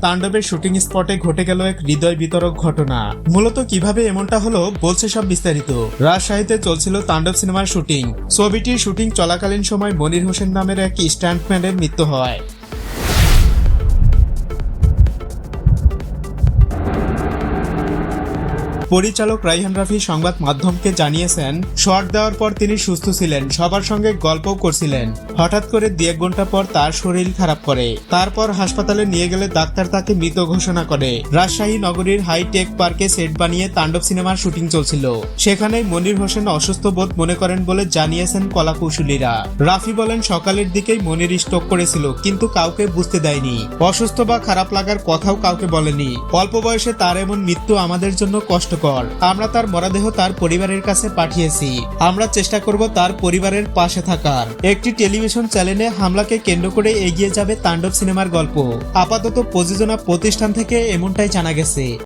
তাণ্ডবের শুটিং স্পটে ঘটে গেল এক হৃদয় বিতরক ঘটনা। মূলত কীভাবে এমনটা হলো, বলছে সব বিস্তারিত। রাজশাহীতে চলছিল তাণ্ডব সিনেমার শুটিং। ছবিটির শুটিং চলাকালীন সময় মনির হোসেন নামের এক স্ট্যান্টম্যানের মৃত্যু হয়। পরিচালক রাইহান রাফি সংবাদ মাধ্যমকে জানিয়েছেন, শট দেওয়ার পর তিনি সুস্থ ছিলেন, সবার সঙ্গে গল্পও করছিলেন। হঠাৎ করে দু এক ঘণ্টা পর তার শরীর খারাপ করে। তারপর হাসপাতালে নিয়ে গেলে ডাক্তার তাকে মৃত ঘোষণা করে। রাজশাহী নগরীর হাইটেক পার্কে সেট বানিয়ে তাণ্ডব সিনেমার শুটিং চলছিল। সেখানে মনির হোসেন অসুস্থ বোধ মনে করেন বলে জানিয়েছেন কলাকৌশলীরা। রাফি বলেন, সকালের দিকেই মনির স্ট্রোক করেছিল, কিন্তু কাউকে বুঝতে দেয়নি। অসুস্থ বা খারাপ লাগার কথাও কাউকে বলেনি। অল্প বয়সে তার এমন মৃত্যু আমাদের জন্য কষ্টকর আমরা তার মরাদেহ তার পরিবারের কাছে পাঠিয়েছি। আমরা চেষ্টা করব তার পরিবারের পাশে থাকার। একটি টেলিভিশন চ্যানেলে হামলাকে কেন্দ্র করে এগিয়ে যাবে তাণ্ডব সিনেমার গল্প। আপাতত প্রযোজনা প্রতিষ্ঠান থেকে এমনটাই জানা গেছে।